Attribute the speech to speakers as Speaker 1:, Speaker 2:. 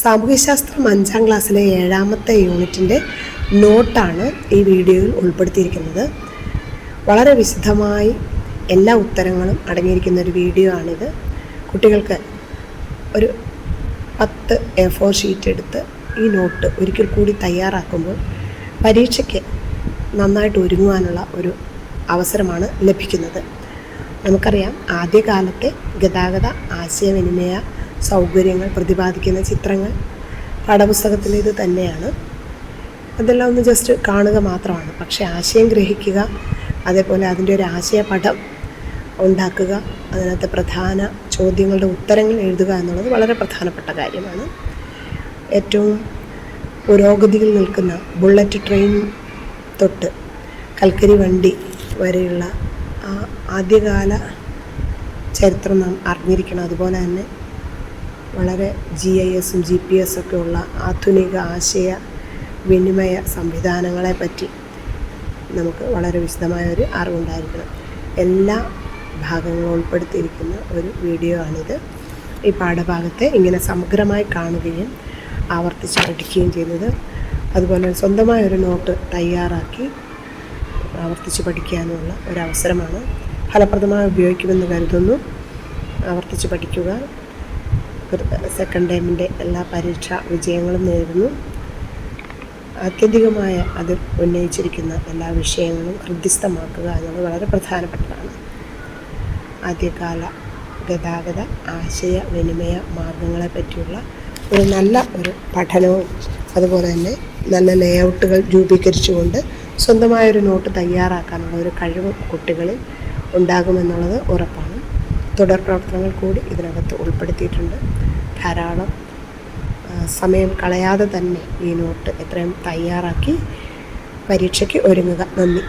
Speaker 1: സാമൂഹ്യശാസ്ത്രം അഞ്ചാം ക്ലാസ്സിലെ ഏഴാമത്തെ യൂണിറ്റിന്റെ നോട്ടാണ് ഈ വീഡിയോയിൽ ഉൾപ്പെടുത്തിയിരിക്കുന്നത്. വളരെ വിശദമായി എല്ലാ ഉത്തരങ്ങളും അടങ്ങിയിരിക്കുന്ന ഒരു വീഡിയോ ആണിത്. കുട്ടികൾക്ക് ഒരു പത്ത് എ ഫോർ ഷീറ്റ് എടുത്ത് ഈ നോട്ട് ഒരിക്കൽ കൂടി തയ്യാറാക്കുമ്പോൾ പരീക്ഷയ്ക്ക് നന്നായിട്ട് ഒരുങ്ങുവാനുള്ള ഒരു അവസരമാണ് ലഭിക്കുന്നത്. നമുക്കറിയാം ആദ്യകാലത്തെ ഗതാഗത ആശയവിനിമയ സൗകര്യങ്ങൾ പ്രതിപാദിക്കുന്ന ചിത്രങ്ങൾ പാഠപുസ്തകത്തിലെ ഇത് തന്നെയാണ്. അതെല്ലാം ഒന്ന് ജസ്റ്റ് കാണുക മാത്രമാണ്. പക്ഷേ ആശയം ഗ്രഹിക്കുക അതേപോലെ അതിന്റെ ഒരു ആശയപടം ഉണ്ടാക്കുക അതിനകത്ത് പ്രധാന ചോദ്യങ്ങളുടെ ഉത്തരങ്ങൾ എഴുതുക എന്നുള്ളത് വളരെ പ്രധാനപ്പെട്ട കാര്യമാണ്. ഏറ്റവും പുരോഗതിയിൽ നിൽക്കുന്ന ബുള്ളറ്റ് ട്രെയിൻ തൊട്ട് കൽക്കരി വണ്ടി വരെയുള്ള ആ ആദ്യകാല ചരിത്രം നാം അറിഞ്ഞിരിക്കണം. അതുപോലെ തന്നെ വളരെ ജി ഐ എസും ജി പി എസ് ഒക്കെ ഉള്ള ആധുനിക ആശയ വിനിമയ സംവിധാനങ്ങളെ പറ്റി നമുക്ക് വളരെ വിശദമായ ഒരു അറിവുണ്ടായിരിക്കണം. എല്ലാ ഭാഗങ്ങളും ഉൾപ്പെടുത്തിയിരിക്കുന്ന ഒരു വീഡിയോ ആണിത്. ഈ പാഠഭാഗത്തെ ഇങ്ങനെ സമഗ്രമായി കാണുകയും ആവർത്തിച്ച് പഠിക്കുകയും ചെയ്യുന്നത് അതുപോലെ സ്വന്തമായ ഒരു നോട്ട് തയ്യാറാക്കി ആവർത്തിച്ച് പഠിക്കാനുള്ള ഒരവസരമാണ് ഫലപ്രദമായി ഉപയോഗിക്കുമെന്ന് കരുതുന്നു. ആവർത്തിച്ച് പഠിക്കുക. സെക്കൻഡ് ടൈമിന്റെ എല്ലാ പരീക്ഷാ വിജയങ്ങളും നേരുന്നു. ആത്യന്തികമായ അത് ഉന്നയിച്ചിരിക്കുന്ന എല്ലാ വിഷയങ്ങളും ഹൃദ്യസ്ഥമാക്കുക എന്നത് വളരെ പ്രധാനപ്പെട്ടതാണ്. ആദ്യകാല ഗതാഗത ആശയ വിനിമയ മാർഗങ്ങളെ പറ്റിയുള്ള ഒരു നല്ല ഒരു പഠനവും അതുപോലെ തന്നെ നല്ല ലേഔട്ടുകൾ രൂപീകരിച്ചുകൊണ്ട് സ്വന്തമായൊരു നോട്ട് തയ്യാറാക്കാനുള്ള ഒരു കഴിവ് കുട്ടികളിൽ ഉണ്ടാകുമെന്നുള്ളത് ഉറപ്പാണ്. തുടർ പ്രവർത്തനങ്ങൾ കൂടി ഇതിനകത്ത് ഉൾപ്പെടുത്തിയിട്ടുണ്ട്. ധാരാളം സമയം കളയാതെ തന്നെ ഈ നോട്ട് എത്രയും തയ്യാറാക്കി പരീക്ഷയ്ക്ക് ഒരുങ്ങുക. നന്ദി.